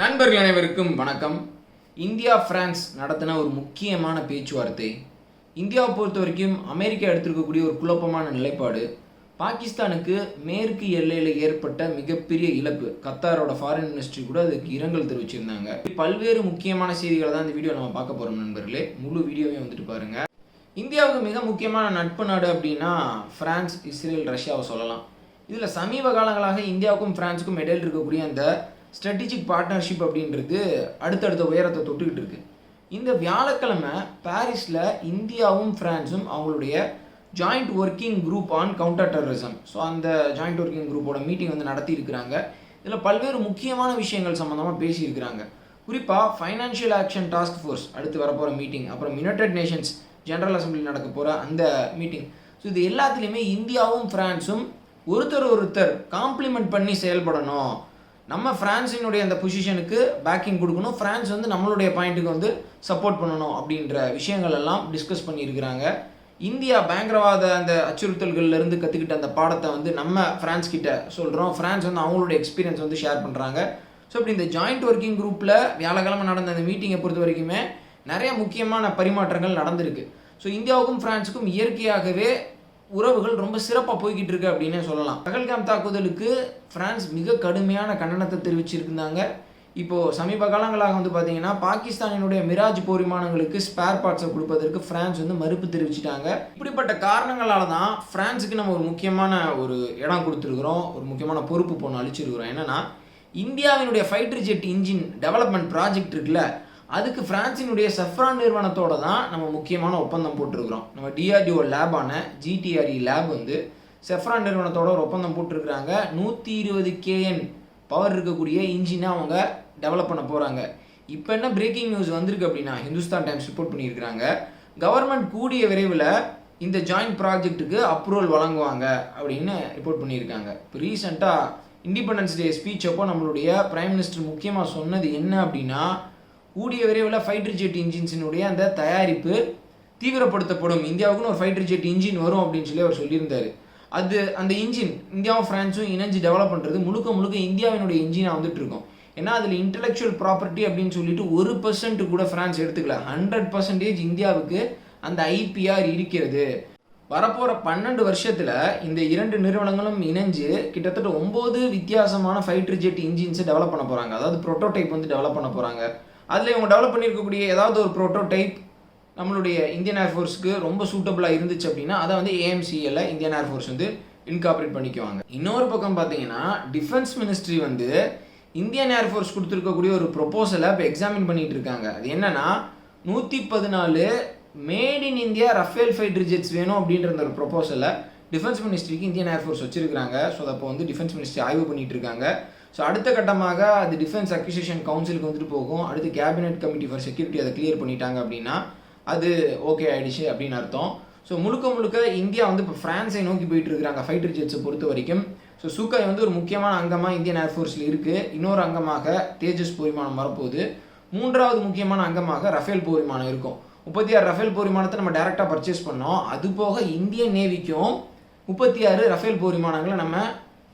நண்பர்கள் அனைவருக்கும் வணக்கம். இந்தியா பிரான்ஸ் நடத்தின ஒரு முக்கியமான பேச்சுவார்த்தை. இந்தியாவை பொறுத்த வரைக்கும் அமெரிக்கா எடுத்திருக்கக்கூடிய ஒரு குழப்பமான நிலைப்பாடு. பாகிஸ்தானுக்கு மேற்கு எல்லையில் ஏற்பட்ட மிகப்பெரிய இழப்பு. கத்தாரோட ஃபாரின் மினிஸ்ட்ரி கூட அதுக்கு இரங்கல் தெரிவிச்சிருந்தாங்க. பல்வேறு முக்கியமான செய்திகளை தான் இந்த வீடியோ நம்ம பார்க்க போகிறோம் நண்பர்களே. முழு வீடியோவையும் வந்துட்டு பாருங்க. இந்தியாவுக்கு மிக முக்கியமான நட்பு நாடு அப்படின்னா பிரான்ஸ் இஸ்ரேல் ரஷ்யாவை சொல்லலாம். இதில் சமீப காலங்களாக இந்தியாவுக்கும் பிரான்ஸுக்கும் இடையில் இருக்கக்கூடிய அந்த ஸ்ட்ராட்டஜிக் பார்ட்னர்ஷிப் அப்படின்றது அடுத்தடுத்த உயரத்தை தொட்டுக்கிட்டு இருக்கு. இந்த வியாழக்கிழமை பாரிஸில் இந்தியாவும் ஃப்ரான்ஸும் அவங்களுடைய joint working group on counter terrorism so அந்த ஜாயிண்ட் ஒர்க்கிங் குரூப்போட மீட்டிங் வந்து நடத்தியிருக்கிறாங்க. இதில் பல்வேறு முக்கியமான விஷயங்கள் சம்மந்தமாக பேசியிருக்கிறாங்க. குறிப்பாக ஃபைனான்ஷியல் ஆக்ஷன் டாஸ்க் ஃபோர்ஸ் அடுத்து வரப்போகிற மீட்டிங் அப்புறம் யுனைடெட் நேஷன்ஸ் ஜென்ரல் அசம்பிளி நடக்க போகிற அந்த மீட்டிங் ஸோ இது எல்லாத்துலேயுமே இந்தியாவும் ஃப்ரான்ஸும் ஒருத்தர் ஒருத்தர் காம்ப்ளிமெண்ட் பண்ணி செயல்படணும். நம்ம ஃப்ரான்ஸினுடைய அந்த பொசிஷனுக்கு பேக்கிங் கொடுக்கணும். ஃப்ரான்ஸ் வந்து நம்மளுடைய பாயிண்ட்டுக்கு வந்து சப்போர்ட் பண்ணணும் அப்படின்ற விஷயங்கள் எல்லாம் டிஸ்கஸ் பண்ணியிருக்கிறாங்க. இந்தியா பயங்கரவாத அந்த அச்சுறுத்தல்கள்லேருந்து கற்றுக்கிட்ட அந்த பாடத்தை வந்து நம்ம ஃப்ரான்ஸ் கிட்ட சொல்கிறோம் ஃப்ரான்ஸ் வந்து அவங்களுடைய எக்ஸ்பீரியன்ஸ் வந்து ஷேர் பண்ணுறாங்க ஸோ இப்படி இந்த ஜாயிண்ட் ஒர்க்கிங் குரூப்பில் வியாழக்கிழமை நடந்த அந்த மீட்டிங்கை பொறுத்த வரைக்குமே நிறைய முக்கியமான பரிமாற்றங்கள் நடந்திருக்கு. ஸோ இந்தியாவுக்கும் ஃப்ரான்ஸுக்கும் இயற்கையாகவே உறவுகள் ரொம்ப சிறப்பாக போய்கிட்டு இருக்கு அப்படின்னே சொல்லலாம். பகல்காம் தாக்குதலுக்கு பிரான்ஸ் மிக கடுமையான கண்டனத்தை தெரிவிச்சிருந்தாங்க. இப்போது சமீப காலங்களாக வந்து பார்த்தீங்கன்னா பாகிஸ்தானினுடைய மிராஜ் போர் விமானங்களுக்கு ஸ்பேர் பார்ட்ஸை கொடுப்பதற்கு ஃப்ரான்ஸ் வந்து மறுப்பு தெரிவிச்சிட்டாங்க. இப்படிப்பட்ட காரணங்களால தான் ஃப்ரான்ஸுக்கு நம்ம ஒரு முக்கியமான ஒரு இடம் கொடுத்துருக்குறோம். ஒரு முக்கியமான பொறுப்பு பொண்ணு அழிச்சிருக்கிறோம் என்னென்னா இந்தியாவினுடைய fighter jet engine development project இருக்குல்ல அதுக்கு பிரான்சினுடைய செஃப்ரான் நிறுவனத்தோட தான் நம்ம முக்கியமான ஒப்பந்தம் போட்டிருக்கிறோம். நம்ம டிஆர்டிஓ லேபான ஜிடிஆர்இ லேப் வந்து செஃப்ரான் நிறுவனத்தோட ஒரு ஒப்பந்தம் போட்டிருக்கிறாங்க. நூற்றி இருபது கேஎன் பவர் இருக்கக்கூடிய இன்ஜினை அவங்க டெவலப் பண்ண போகிறாங்க இப்போ என்ன பிரேக்கிங் நியூஸ் வந்திருக்கு அப்படின்னா ஹிந்துஸ்தான் டைம்ஸ் ரிப்போர்ட் பண்ணியிருக்கிறாங்க. கவர்மெண்ட் கூடிய விரைவில் இந்த ஜாயிண்ட் ப்ராஜெக்ட்டுக்கு அப்ரூவல் வழங்குவாங்க அப்படின்னு ரிப்போர்ட் பண்ணியிருக்காங்க. இப்போ ரீசெண்டாக இண்டிபெண்டன்ஸ் டே ஸ்பீச் அப்போ நம்மளுடைய பிரைம் மினிஸ்டர் முக்கியமாக சொன்னது என்ன அப்படின்னா கூடிய விரைவில் ஃபைட்டர் ஜெட் இன்ஜின்ஸினுடைய அந்த தயாரிப்பு தீவிரப்படுத்தப்படும். இந்தியாவுக்குன்னு ஒரு ஃபைட்டர் ஜெட் இன்ஜின் வரும் அப்படின்னு சொல்லி அவர் சொல்லியிருந்தார். அது அந்த இன்ஜின் இந்தியாவும் ஃப்ரான்ஸும் இணைஞ்சு டெவலப் பண்ணுறது முழுக்க முழுக்க இந்தியாவினுடைய இன்ஜினாக வந்துட்டு இருக்கும். ஏன்னா அதில் இன்டெலெக்சுவல் ப்ராப்பர்ட்டி அப்படின்னு சொல்லிட்டு ஒரு பர்சன்ட் கூட ஃப்ரான்ஸ் எடுத்துக்கல. ஹண்ட்ரட் பர்சன்டேஜ் இந்தியாவுக்கு அந்த ஐபிஆர் இருக்கிறது. வரப்போகிற பன்னெண்டு வருஷத்தில் இந்த இரண்டு நிறுவனங்களும் இணைஞ்சு கிட்டத்தட்ட ஒம்பது வித்தியாசமான ஃபைட்டர் ஜெட் இன்ஜின்ஸை டெவலப் பண்ண போகிறாங்க அதாவது ப்ரோட்டோடைப் வந்து டெவலப் பண்ண போகிறாங்க அதில் இவங்க டெவலப் பண்ணியிருக்கக்கூடிய ஏதாவது ஒரு ப்ரோட்டோடைப் நம்மளுடைய இந்தியன் ஏர்ஃபோர்ஸ்க்கு ரொம்ப சூட்டபுளாக இருந்துச்சு அப்படின்னா அதை வந்து ஏஎம்சிஎல்ல இந்தியன் ஏர்ஃபோர்ஸ் வந்து இன்காப்ரேட் பண்ணிக்குவாங்க. இன்னொரு பக்கம் பார்த்தீங்கன்னா டிஃபென்ஸ் மினிஸ்ட்ரி வந்து இந்தியன் ஏர்ஃபோர்ஸ் கொடுத்துருக்கக்கூடிய ஒரு ப்ரொப்போசலை இப்போ எக்ஸாமின் பண்ணிட்டு இருக்காங்க. அது என்னன்னா நூற்றி பதினாலு made in India Rafale fighter jets வேணும் அப்படின்ற ஒரு ப்ரொபோசலை டிஃபென்ஸ் மினிஸ்ட்ரிக்கு இந்தியன் ஏர்ஃபோர்ஸ் வச்சிருக்காங்க ஸோ அப்போ வந்து டிஃபென்ஸ் மினிஸ்ட்ரி ஆய்வு பண்ணிட்டு இருக்காங்க. ஸோ அடுத்த கட்டமாக அது டிஃபென்ஸ் அக்விசிஷன் கவுன்சிலுக்கு வந்துட்டு போகும். அடுத்து கேபினெட் கமிட்டி ஃபார் செக்யூரிட்டி அதை கிளியர் பண்ணிட்டாங்க அப்படின்னா அது ஓகே ஆயிடுச்சு அப்படின்னு அர்த்தம். ஸோ முழுக்க முழுக்க இந்தியா வந்து இப்போ ஃப்ரான்ஸை நோக்கி போயிட்டு இருக்கிறாங்க ஃபைட்டர் ஜெட்ஸை பொறுத்த வரைக்கும். ஸோ சூக்காய் வந்து ஒரு முக்கியமான அங்கமாக இந்தியன் ஏர்ஃபோர்ஸில் இருக்குது இன்னொரு அங்கமாக தேஜஸ் போர்விமானம் வரப்போகுது. மூன்றாவது முக்கியமான அங்கமாக ரஃபேல் போர் விமானம் இருக்கும். முப்பத்தி ஆறு ரஃபேல் போர் விமானத்தை நம்ம டேரெக்டாக பர்ச்சேஸ் பண்ணோம். அது போக இந்தியன் நேவிக்கும் முப்பத்தி ஆறு ரஃபேல் போர் விமானங்களை நம்ம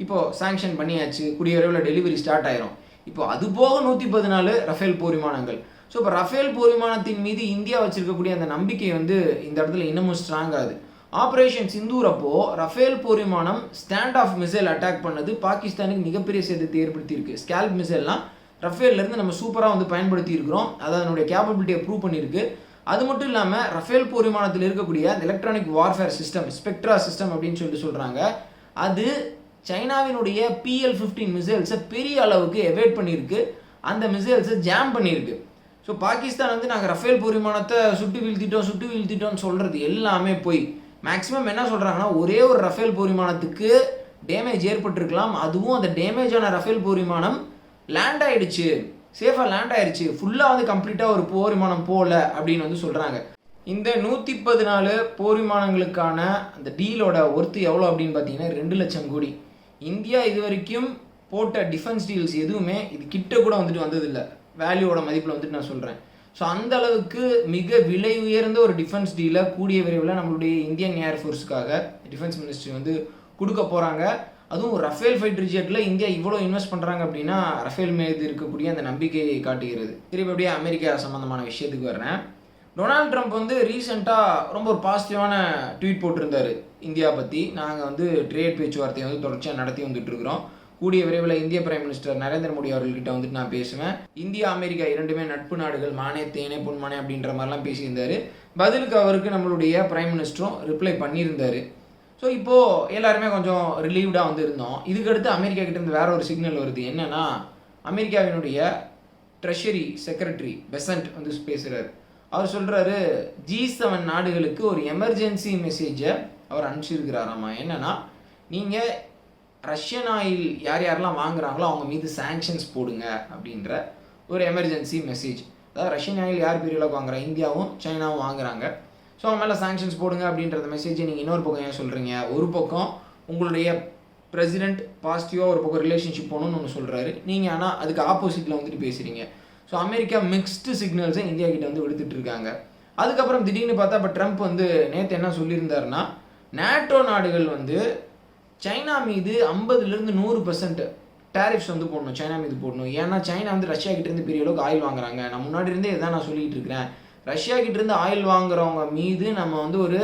இப்போது சாங்ஷன் பண்ணியாச்சு. கூடிய விரைவில் டெலிவரி ஸ்டார்ட் ஆயிரும். இப்போ அது போக நூற்றி பதினாலு ரஃபேல் போர் விமானங்கள். ஸோ இப்போ ரஃபேல் போர் விமானத்தின் மீது இந்தியா வச்சிருக்கக்கூடிய அந்த நம்பிக்கை வந்து இந்த இடத்துல இன்னமும் ஸ்ட்ராங் ஆகுது. ஆப்ரேஷன் சிந்தூர் அப்போ ரஃபேல் போர் விமானம் ஸ்டாண்ட் ஆஃப் மிசைல் அட்டாக் பண்ணது பாகிஸ்தானுக்கு மிகப்பெரிய சேதத்தை ஏற்படுத்தியிருக்கு. ஸ்கேல்ப் மிசைல்லாம் ரஃபேல்லேருந்து நம்ம சூப்பராக வந்து பயன்படுத்தி இருக்கிறோம் அது அதனுடைய கேப்பபிலிட்டியை ப்ரூவ் பண்ணியிருக்கு. அது மட்டும் இல்லாமல் ரஃபேல் போர் விமானத்தில் இருக்கக்கூடிய அந்த electronic warfare system Spectra system அப்படின்னு சொல்லிட்டு சொல்கிறாங்க அது சைனாவினுடைய பிஎல் ஃபிஃப்டீன் மிசைல்ஸை பெரிய அளவுக்கு எவேட் பண்ணியிருக்கு. அந்த மிசைல்ஸை ஜாம் பண்ணியிருக்கு. ஸோ பாகிஸ்தான் வந்து நாங்கள் ரஃபேல் போர் விமானத்தை சுட்டு வீழ்த்திட்டோம் சுட்டு வீழ்த்திட்டோம்னு சொல்கிறது எல்லாமே போய். மேக்ஸிமம் என்ன சொல்கிறாங்கன்னா ஒரே ஒரு ரஃபேல் போர் விமானத்துக்கு டேமேஜ் ஏற்பட்டிருக்கலாம். அதுவும் அந்த டேமேஜான ரஃபேல் போர் விமானம் லேண்ட் ஆயிடுச்சு. சேஃபாக லேண்ட் ஆயிடுச்சு ஃபுல்லாக வந்து கம்ப்ளீட்டாக ஒரு போர் விமானம் போகல அப்படின்னு வந்து சொல்கிறாங்க இந்த நூற்றி பதினாலு போர் விமானங்களுக்கான அந்த டீலோட ஒர்த்து எவ்வளோ அப்படின்னு பார்த்தீங்கன்னா ரெண்டு லட்சம் கோடி. இந்தியா இது வரைக்கும் போட்ட டிஃபென்ஸ் டீல்ஸ் எதுவுமே இது கிட்ட கூட வந்துட்டு வந்ததில்லை. வேல்யூவோட மதிப்பில் வந்துட்டு நான் சொல்கிறேன் ஸோ அந்த அளவுக்கு மிக விலை உயர்ந்த ஒரு டிஃபென்ஸ் டீலை கூடிய விரைவில் நம்மளுடைய இந்தியன் ஏர்ஃபோர்ஸுக்காக டிஃபென்ஸ் மினிஸ்ட்ரி வந்து கொடுக்க போகிறாங்க அதுவும் ரஃபேல் ஃபைட்டர் ஜெட்டில் இந்தியா இவ்வளோ இன்வெஸ்ட் பண்ணுறாங்க அப்படின்னா ரஃபேல் மீது இருக்கக்கூடிய அந்த நம்பிக்கையை காட்டுகிறது. திருப்பி அப்படியே அமெரிக்கா சம்மந்தமான விஷயத்துக்கு வர்றேன். டொனால்ட் ட்ரம்ப் வந்து ரீசெண்டாக ரொம்ப ஒரு பாசிட்டிவான ட்வீட் போட்டிருந்தாரு இந்தியா பற்றி நாங்கள் வந்து ட்ரேட் பேச்சுவார்த்தையை வந்து தொடர்ச்சியாக நடத்தி வந்துட்டுருக்குறோம் கூடிய விரைவில் இந்திய பிரைம் மினிஸ்டர் நரேந்திர மோடி அவர்கள்கிட்ட வந்துட்டு நான் பேசுவேன். இந்தியா அமெரிக்கா இரண்டுமே நட்பு நாடுகள் மானே தேனே பொன்மானே அப்படின்ற மாதிரிலாம் பேசியிருந்தாரு. பதிலுக்கு அவருக்கு நம்மளுடைய பிரைம் மினிஸ்டரும் ரிப்ளை பண்ணியிருந்தார். ஸோ இப்போது எல்லாருமே கொஞ்சம் ரிலீவ்டாக வந்து இருந்தோம் இதுக்கடுத்து அமெரிக்கா கிட்டேருந்து வேற ஒரு சிக்னல் வருது. என்னென்னா அமெரிக்காவினுடைய ட்ரெஷரி செக்ரட்டரி பெசன்ட் வந்து பேசுகிறாரு அவர் சொல்கிறாரு ஜி செவன் நாடுகளுக்கு ஒரு எமர்ஜென்சி மெசேஜை அவர் அனுப்பிச்சிருக்கிறாராம்மா என்னன்னா நீங்கள் ரஷ்யன் ஆயில் யார் யாரெல்லாம் வாங்குறாங்களோ அவங்க மீது சாங்ஷன்ஸ் போடுங்க அப்படின்ற ஒரு எமர்ஜென்சி மெசேஜ் அதாவது ரஷ்யன் ஆயில் யார் பெரிய அளவுக்கு வாங்குறா? இந்தியாவும் சைனாவும் வாங்குறாங்க. ஸோ அவங்க மேலே சாங்ஷன்ஸ் போடுங்க அப்படின்றத மெசேஜை நீங்கள் இன்னொரு பக்கம் ஏன் சொல்கிறீங்க ஒரு பக்கம் உங்களுடைய பிரசிடென்ட் பாசிட்டிவாக ஒரு பக்கம் ரிலேஷன்ஷிப் போகணும்னு ஒன்று சொல்கிறாரு நீங்கள் ஆனால் அதுக்கு ஆப்போசிட்டில் வந்துட்டு பேசுகிறீங்க ஸோ அமெரிக்கா மிக்ஸ்டு சிக்னல்ஸை இந்தியா கிட்ட வந்து விடுத்துட்டு இருக்காங்க. அதுக்கப்புறம் திடீர்னு பார்த்தா இப்போ ட்ரம்ப் வந்து நேற்று என்ன சொல்லியிருந்தாருன்னா நேட்டோ நாடுகள் வந்து சைனா மீது ஐம்பதுலேருந்து நூறு பர்சன்ட் டேரிஃப்ஸ் வந்து போடணும் சைனா மீது போடணும். ஏன்னா சைனா வந்து ரஷ்யா கிட்டேருந்து பெரிய அளவுக்கு ஆயில் வாங்குறாங்க. நான் முன்னாடி இருந்தே இதான் நான் சொல்லிகிட்டு இருக்கிறேன். ரஷ்யா கிட்டேருந்து ஆயில் வாங்குறவங்க மீது நம்ம வந்து ஒரு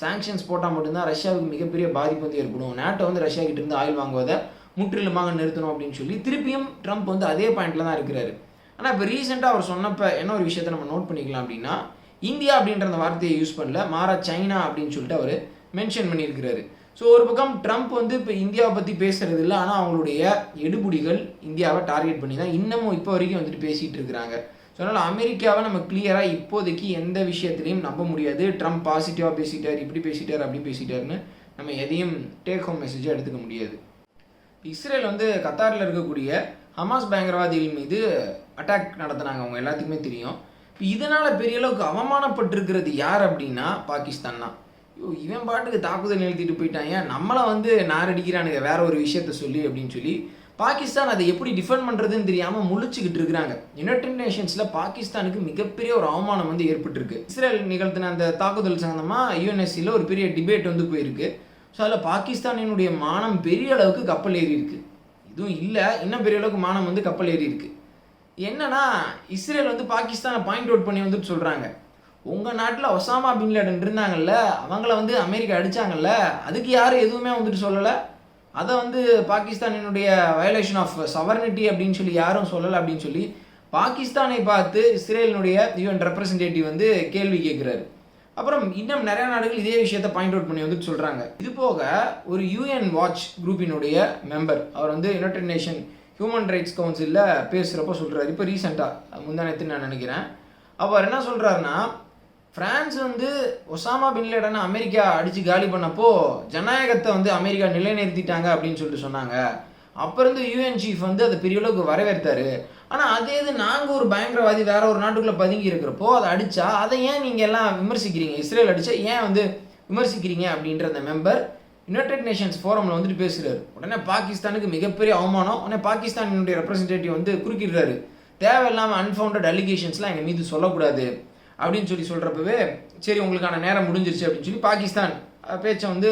சாங்ஷன்ஸ் போட்டால் மட்டும்தான் ரஷ்யாவுக்கு மிகப்பெரிய பாதிப்பு வந்து ஏற்படும். நேட்டோ வந்து ரஷ்யா கிட்டேருந்து ஆயில் வாங்குவதை முற்றிலுமாக நிறுத்தணும் அப்படின்னு சொல்லி திருப்பியும் ட்ரம்ப் வந்து அதே பாயிண்டில் தான் இருக்கிறாரு. ஆனால் இப்போ ரீசெண்டாக அவர் சொன்னப்போ என்ன ஒரு விஷயத்தை நம்ம நோட் பண்ணிக்கலாம் அப்படின்னா இந்தியா அப்படின்ற அந்த வார்த்தையை யூஸ் பண்ணல மாறா சைனா அப்படின்னு சொல்லிட்டு அவர் மென்ஷன் பண்ணியிருக்கிறாரு. ஸோ ஒரு பக்கம் ட்ரம்ப் வந்து இப்போ இந்தியாவை பற்றி பேசுறது இல்லை ஆனால் அவங்களுடைய எடுபுடிகள் இந்தியாவை டார்கெட் பண்ணி தான் இன்னமும் இப்போ வரைக்கும் வந்துட்டு பேசிகிட்டு இருக்கிறாங்க. ஸோ அதனால் அமெரிக்காவை நம்ம கிளியராக இப்போதைக்கு எந்த விஷயத்துலையும் நம்ப முடியாது. ட்ரம்ப் பாசிட்டிவாக பேசிட்டார் இப்படி பேசிட்டார் அப்படி பேசிட்டாருன்னு நம்ம எதையும் டேக் ஹோம் மெசேஜாக எடுத்துக்க முடியாது. இஸ்ரேல் வந்து கத்தாரில் இருக்கக்கூடிய ஹமாஸ் பயங்கரவாதிகள் மீது அட்டாக் நடத்தினாங்க. அவங்க எல்லாத்துக்குமே தெரியும். இப்போ இதனால் பெரிய அளவுக்கு அவமானப்பட்டிருக்கிறது யார் அப்படின்னா பாகிஸ்தான் தான். இவன் பாட்டுக்கு தாக்குதல் நிறுத்திட்டு போயிட்டான். ஏன்? நம்மளை வந்து நாரடிக்கிறானுங்க. வேற ஒரு விஷயத்த சொல்லி அப்படின்னு சொல்லி பாகிஸ்தான் அதை எப்படி டிஃபெண்ட் பண்ணுறதுன்னு தெரியாமல் முழிச்சுக்கிட்டு இருக்கிறாங்க. யுனைடெட் நேஷன்ஸில் பாகிஸ்தானுக்கு மிகப்பெரிய ஒரு அவமானம் வந்து ஏற்பட்டிருக்கு. இஸ்ரேல் நிகழ்த்தின அந்த தாக்குதல் சம்மந்தமாக யூஎன்எஸ்சியில் ஒரு பெரிய டிபேட் வந்து போயிருக்கு. ஸோ அதில் பாகிஸ்தானினுடைய மானம் பெரிய அளவுக்கு கப்பல் ஏறி இருக்கு. இதுவும் இல்லை இன்னும் பெரிய அளவுக்கு மானம் வந்து கப்பல் ஏறி இருக்கு. என்னன்னா இஸ்ரேல் வந்து பாகிஸ்தானை பாயிண்ட் அவுட் பண்ணி வந்துட்டு சொல்கிறாங்க உங்கள் நாட்டில் ஒசாமா பின் லேடன் இருந்தாங்கல்ல அவங்கள வந்து அமெரிக்கா அடிச்சாங்கல்ல அதுக்கு யாரும் எதுவுமே வந்துட்டு சொல்லலை. அதை வந்து பாகிஸ்தானினுடைய வயலேஷன் ஆஃப் சவர்னிட்டி அப்படின்னு சொல்லி யாரும் சொல்லலை அப்படின்னு சொல்லி பாகிஸ்தானை பார்த்து இஸ்ரேலினுடைய யூஎன் ரெப்ரசன்டேட்டிவ் வந்து கேள்வி கேட்குறாரு. அப்புறம் இன்னும் நிறைய நாடுகள் இதே விஷயத்தை பாயிண்ட் அவுட் பண்ணி வந்துட்டு சொல்கிறாங்க இது போக ஒரு யூஎன் வாட்ச் குரூப்பினுடைய மெம்பர் அவர் வந்து யுனைடெட் நேஷன் ஹியூமன் ரைட்ஸ் கவுன்சிலில் பேசுகிறப்ப சொல்கிறாரு இப்போ ரீசெண்டாக முந்தானத்துன்னு நான் நினைக்கிறேன். அவர் என்ன சொல்கிறாருன்னா பிரான்ஸ் வந்து ஒசாமா பின் லேடனை அமெரிக்கா அடித்து காலி பண்ணப்போ ஜனநாயகத்தை வந்து அமெரிக்கா நிலைநிறுத்திட்டாங்க அப்படின்னு சொல்லிட்டு சொன்னாங்க. அப்போ இருந்து யூஎன் சீஃப் வந்து அதை பெரிய அளவுக்கு வரவேற்றாரு. ஆனால் அதே இது நாங்கள் ஒரு பயங்கரவாதி வேற ஒரு நாட்டுக்குள்ளே பதுங்கி இருக்கிறப்போ அதை அடித்தா அதை ஏன் நீங்கள் எல்லாம் விமர்சிக்கிறீங்க? இஸ்ரேல் அடித்தா ஏன் வந்து விமர்சிக்கிறீங்க? அப்படின்ற அந்த மெம்பர் யுனைடெட் நேஷன்ஸ் ஃபோரமில் வந்துட்டு பேசுகிறாரு உடனே பாகிஸ்தானுக்கு மிகப்பெரிய அவமானம். உடனே பாகிஸ்தானினுடைய ரெப்ரசன்டேட்டிவ் வந்து குறுக்கிடுறாரு. தேவையில்லாமல் அன்ஃபவுண்டட் அலிகேஷன்ஸ்லாம் எங்கள் மீது சொல்லக்கூடாது. அப்படின்னு சொல்லி சொல்கிறப்பவே சரி உங்களுக்கான நேரம் முடிஞ்சிருச்சு அப்படின்னு சொல்லி பாகிஸ்தான் பேச்சை வந்து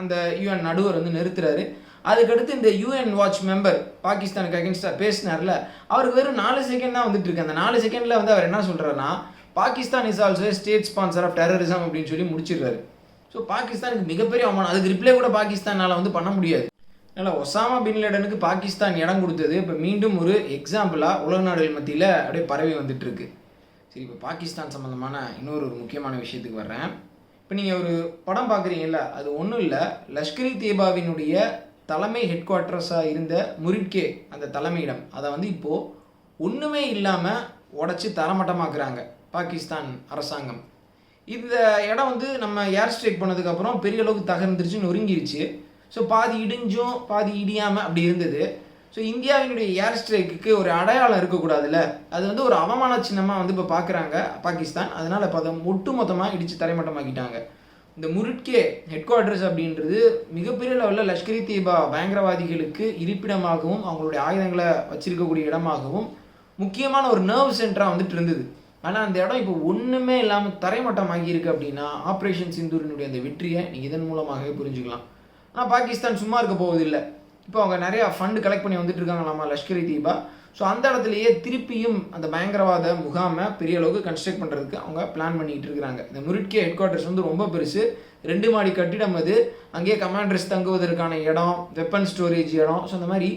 அந்த யூஎன் நடுவர் வந்து நிறுத்துறாரு. அதுக்கடுத்து இந்த யூஎன் வாட்ச் மெம்பர் பாகிஸ்தானுக்கு அகேன்ஸ்டாக பேசினார்ல அவருக்கு வெறும் நாலு செகண்ட் தான் வந்துட்டு இருக்கு அந்த நாலு செகண்டில் வந்து அவர் என்ன சொல்கிறாருன்னா Pakistan is also state sponsor of terrorism அப்படின்னு சொல்லி முடிச்சிடுறாரு. ஸோ பாகிஸ்தானுக்கு மிகப்பெரிய அவமானம். அதுக்கு ரிப்ளை கூட பாகிஸ்தானால் வந்து பண்ண முடியாது. அதனால் ஒசாமா பின் லேடனுக்கு பாகிஸ்தான் இடம் கொடுத்தது. இப்போ மீண்டும் ஒரு எக்ஸாம்பிளாக உலக நாடுகள் மத்தியில் அப்படியே பரவி வந்துட்டு இருக்கு. சரி இப்போ பாகிஸ்தான் சம்மந்தமான இன்னொரு ஒரு முக்கியமான விஷயத்துக்கு வர்றேன். இப்போ நீங்கள் ஒரு படம் பார்க்குறீங்கல்ல அது ஒன்றும் இல்லை. லஷ்கரி தேபாவினுடைய தலைமை ஹெட் குவார்ட்டர்ஸாக இருந்த முரிட்கே அந்த தலைமையிடம் அதை வந்து இப்போது ஒன்றுமே இல்லாமல் உடச்சி தரமட்டமாக்குறாங்க பாகிஸ்தான் அரசாங்கம். இந்த இடம் வந்து நம்ம ஏர் ஸ்ட்ரைக் பண்ணதுக்கப்புறம் பெரிய அளவுக்கு தகர்ந்துருச்சு நொறுங்கிருச்சு. ஸோ பாதி இடிஞ்சும் பாதி இடியாமல் அப்படி இருந்தது. ஸோ இந்தியாவினுடைய ஏர் ஸ்ட்ரைக்கு ஒரு அடையாளம் இருக்கக்கூடாதுல்ல? அது வந்து ஒரு அவமான சின்னமாக வந்து இப்போ பார்க்குறாங்க பாகிஸ்தான். அதனால் இப்போ அதை ஒட்டு மொத்தமாக இடித்து தரைமட்டமாக்கிட்டாங்க. இந்த முருட்கே ஹெட் குவார்டர்ஸ் அப்படின்றது மிகப்பெரிய லெவலில் லஷ்கரி தீபா பயங்கரவாதிகளுக்கு இருப்பிடமாகவும் அவங்களுடைய ஆயுதங்களை வச்சிருக்கக்கூடிய இடமாகவும் முக்கியமான ஒரு நர்வ் சென்டராக வந்துட்டு இருந்தது. ஆனால் அந்த இடம் இப்போ ஒன்றுமே இல்லாமல் தரைமட்டமாகி இருக்கு அப்படின்னா ஆப்ரேஷன் சிந்தூரினுடைய அந்த வெற்றியை நீங்கள் இதன் மூலமாகவே புரிஞ்சுக்கலாம். ஆனால் பாகிஸ்தான் சும்மா இருக்க போவதில்லை. இப்போ அவங்க நிறையா ஃபண்டு கலெக்ட் பண்ணி வந்துட்டு இருக்காங்களாமா லஷ்கர் தீபா. ஸோ அந்த இடத்துலயே திருப்பியும் அந்த பயங்கரவாத முகாமை பெரிய அளவுக்கு கன்ஸ்ட்ரக்ட் பண்ணுறதுக்கு அவங்க பிளான் பண்ணிட்டு இருக்கிறாங்க. இந்த முருட்கே ஹெட் குவார்ட்டர்ஸ் வந்து ரொம்ப பெருசு. ரெண்டு மாடி கட்டிடம் அது. அங்கேயே கமாண்டர்ஸ் தங்குவதற்கான இடம் வெப்பன் ஸ்டோரேஜ் இடம். ஸோ அந்த மாதிரி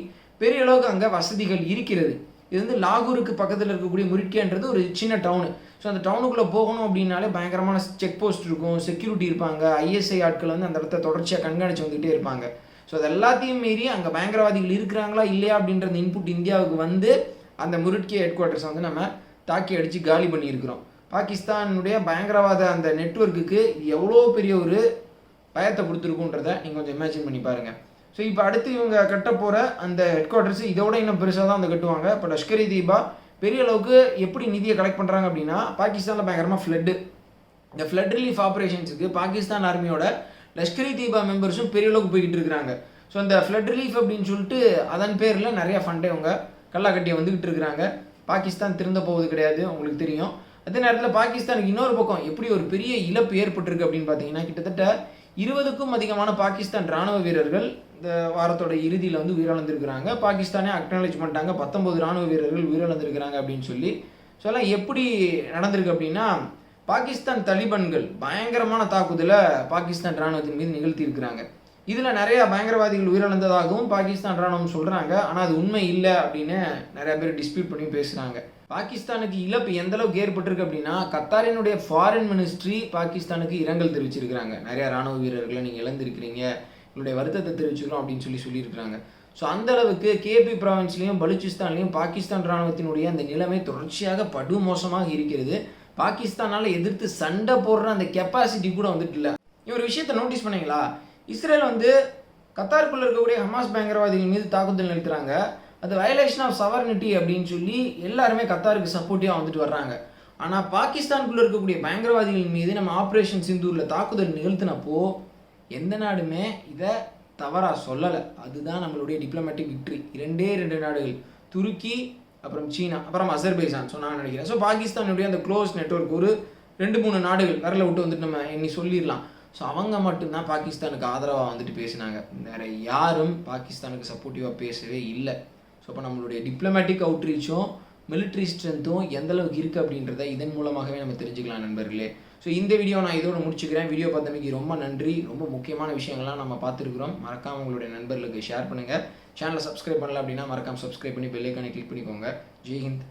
பெரிய அளவுக்கு அங்கே வசதிகள் இருக்கிறது. இது வந்து லாகூருக்கு பக்கத்தில் இருக்கக்கூடிய முருட்கேன்றது ஒரு சின்ன டவுனு ஸோ அந்த டவுனுக்குள்ளே போகணும் அப்படின்னாலே பயங்கரமான செக் போஸ்ட் இருக்கும். செக்யூரிட்டி இருப்பாங்க. ஐஎஸ்ஐ ஆட்கள் வந்து அந்த இடத்த தொடர்ச்சியாக கண்காணித்து வந்துகிட்டே இருப்பாங்க. ஸோ அது எல்லாத்தையும் மீறி அங்கே பயங்கரவாதிகள் இருக்கிறாங்களா இல்லையா அப்படின்ற அந்த இன்புட் இந்தியாவுக்கு வந்து அந்த முருட்கே ஹெட் குவார்ட்டர்ஸை வந்து நம்ம தாக்கி அடித்து காலி பண்ணியிருக்கிறோம். பாகிஸ்தானுடைய பயங்கரவாத அந்த நெட்வொர்க்குக்கு எவ்வளோ பெரிய ஒரு பயத்தை கொடுத்துருக்குன்றத நீங்கள் கொஞ்சம் இமேஜின் பண்ணி பாருங்கள் ஸோ இப்போ அடுத்து இவங்க கட்ட போகிற அந்த ஹெட் குவார்ட்டர்ஸ் இதோட இன்னும் பெருசாக தான் அந்த கட்டுவாங்க. இப்போ லஷ்கரி தீபா பெரிய அளவுக்கு எப்படி நிதியை கலெக்ட் பண்ணுறாங்க அப்படின்னா பாகிஸ்தானில் பயங்கரமாக ஃப்ளட்டு இந்த ஃப்ளட் ரிலீஃப் ஆப்ரேஷன்ஸுக்கு பாகிஸ்தான் ஆர்மியோட லஷ்கர் தீபா மெம்பர்ஸும் பெரிய அளவுக்கு போய்கிட்டு இருக்கிறாங்க. ஸோ இந்த ஃப்ளட் ரிலீஃப் அப்படின்னு சொல்லிட்டு அதன் பேரில் நிறைய ஃபண்டே அவங்க கல்லாக்கட்டியை வந்துக்கிட்டு இருக்கிறாங்க. பாகிஸ்தான் திருந்த போவது கிடையாது உங்களுக்கு தெரியும். அதே நேரத்தில் பாகிஸ்தானுக்கு இன்னொரு பக்கம் எப்படி ஒரு பெரிய இழப்பு ஏற்பட்டிருக்கு அப்படின்னு பார்த்தீங்கன்னா கிட்டத்தட்ட இருபதுக்கும் அதிகமான பாகிஸ்தான் ராணுவ வீரர்கள் இந்த வாரத்தோட இறுதியில் வந்து உயிரிழந்திருக்கிறாங்க. பாகிஸ்தானே அக்னாலேஜ் பண்ணிட்டாங்க பத்தொம்பது ராணுவ வீரர்கள் உயிரிழந்திருக்கிறாங்க அப்படின்னு சொல்லி. ஸோ எல்லாம் எப்படி நடந்திருக்கு அப்படின்னா பாகிஸ்தான் தலிபன்கள் பயங்கரமான தாக்குதலை பாகிஸ்தான் ராணுவத்தின் மீது நிகழ்த்தியிருக்கிறாங்க. இதில் நிறைய பயங்கரவாதிகள் உயிரிழந்ததாகவும் பாகிஸ்தான் ராணுவம் சொல்கிறாங்க ஆனால் அது உண்மை இல்லை அப்படின்னு நிறைய பேர் டிஸ்பியூட் பண்ணி பேசுகிறாங்க பாகிஸ்தானுக்கு இழப்பு எந்த அளவுக்கு ஏற்பட்டிருக்கு அப்படின்னா கத்தாரினுடைய ஃபாரின் மினிஸ்ட்ரி பாகிஸ்தானுக்கு இரங்கல் தெரிவிச்சிருக்கிறாங்க. நிறையா ராணுவ வீரர்களை நீங்கள் இழந்திருக்கிறீங்க. உங்களுடைய வருத்தத்தை தெரிவிச்சுக்கிறோம் அப்படின்னு சொல்லி சொல்லியிருக்கிறாங்க. ஸோ அந்த அளவுக்கு கேபி ப்ராவின்ஸ்லேயும் பலுச்சிஸ்தான்லேயும் பாகிஸ்தான் ராணுவத்தினுடைய அந்த நிலைமை தொடர்ச்சியாக படுமோசமாக இருக்கிறது. பாகிஸ்தானால் எதிர்த்து சண்டை போடுற அந்த கெப்பாசிட்டி கூட வந்துட்டு இல்லை ஒரு விஷயத்தை நோட்டீஸ் பண்ணீங்களா? இஸ்ரேல் வந்து கத்தாருக்குள்ளே இருக்கக்கூடிய ஹமாஸ் பயங்கரவாதிகள் மீது தாக்குதல் நிறுத்துறாங்க அது வயலேஷன் ஆஃப் சவர்னிட்டி அப்படின்னு சொல்லி எல்லாருமே கத்தாருக்கு சப்போர்ட்டிவாக வந்துட்டு வர்றாங்க. ஆனால் பாகிஸ்தானுக்குள்ளே இருக்கக்கூடிய பயங்கரவாதிகள் மீது நம்ம ஆப்ரேஷன் சிந்தூரில் தாக்குதல் நிகழ்த்தினப்போ எந்த நாடுமே இதை தவறாக சொல்லலை. அதுதான் நம்மளுடைய டிப்ளமேட்டிக் விக்ட்ரி இரண்டே ரெண்டு நாடுகள். துருக்கி அப்புறம் சீனா அப்புறம் அசர்பைசான் ஸோ நான் நினைக்கிறேன். ஸோ பாகிஸ்தானுடைய அந்த க்ளோஸ் நெட்ஒர்க் ஒரு ரெண்டு மூணு நாடுகள் வரல விட்டு வந்துட்டு நம்ம எண்ணி சொல்லிடலாம். ஸோ அவங்க மட்டும்தான் பாகிஸ்தானுக்கு ஆதரவாக வந்துட்டு பேசினாங்க. வேறு யாரும் பாகிஸ்தானுக்கு சப்போர்ட்டிவாக பேசவே இல்லை. ஸோ அப்போ நம்மளுடைய டிப்ளமேட்டிக் அவுட்ரீச்சும் மிலிட்ரி ஸ்ட்ரென்த்தும் எந்தளவுக்கு இருக்குது அப்படின்றத இதன் மூலமாகவே நம்ம தெரிஞ்சுக்கலாம் நண்பர்களே. ஸோ இந்த வீடியோ நான் இதோட முடிச்சுக்கிறேன். வீடியோ பார்த்தமைக்கு ரொம்ப நன்றி. ரொம்ப முக்கியமான விஷயங்கள்லாம் நம்ம பார்த்துருக்குறோம். மறக்காமல் உங்களுடைய நண்பர்களுக்கு ஷேர் பண்ணுங்கள் சேனலை சப்ஸ்கிரைப் பண்ணல அப்படின்னா மறக்காம சப்ஸ்கிரைப் பண்ணி பெல்லைக்கானே கிளிக் பண்ணிக்கோங்க ஜெய்ஹிந்த்